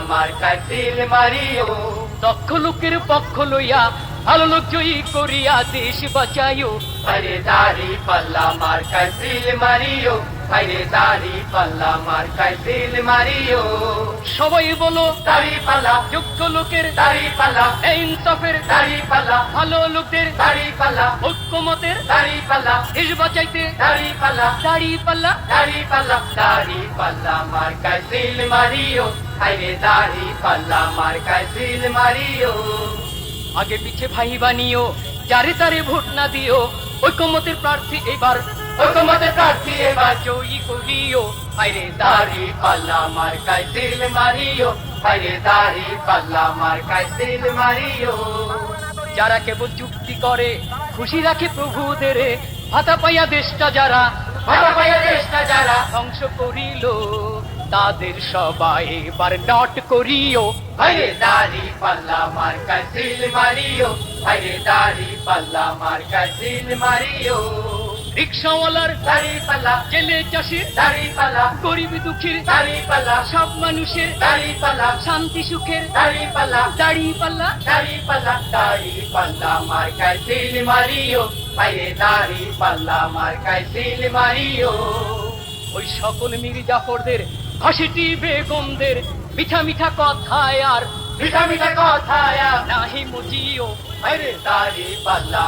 মার্কায় কাটিল মারিও। দক্ষ লোকের পক্ষ লইয়া ভালো লোক জয়ী করিয়া দেশ বাঁচাইও। আরে দাড়ি পাল্লা আমার কাটিল মারিও। দাড়ি পাল্লা মারিও। সবাই বলো দাড়ি পাল্লা। লোকের দাড়ি পাল্লা। ইনসাফের দাড়ি পাল্লা। ভালো লোকদের দাড়ি পাল্লা। ঐক্যমতের দাড়ি পাল্লা। দেশ বাঁচাইতে দাড়ি পাল্লা। দাড়ি পাল্লা। দাড়ি পাল্লা। দাড়ি পাল্লা মার্কায় সিল মারিও। আরে দাড়ি পাল্লা সিল মারিও। আগে পিছে ভাই বানিও যারে তারে ভোট না দিও। ঐক্যমতের প্রার্থী এবার যারা কেবল চুক্তি করে খুশি রাখে প্রভুদের ভাতা পাইয়া দেশটা যারা ভালো পাইয়া দেশটা যারা ধ্বংস করিল তাদের সবাই এবার নট করিও আরে দাড়ি পাল্লা মার্কায় সিল মারিও আরে দাড়ি পাল্লা মার্কায় সিল মারিও রিক্সাওয়ালার দাড়ি পাল্লা জেলে চাষির দাড়ি পাল্লা গরিব দুঃখীর দাড়ি পাল্লা সব মানুষের দাঁড়িপাল্লা। শান্তি সুখের মার্কায় সিল মারিও। মার্কায় সিল মারিও। ওই সকল মির জাফরদের বেগমদের মিঠা মিঠা কথায় আর মিঠা মিঠা কথায় নাহি মুজিও। আরে দাড়ি পাল্লা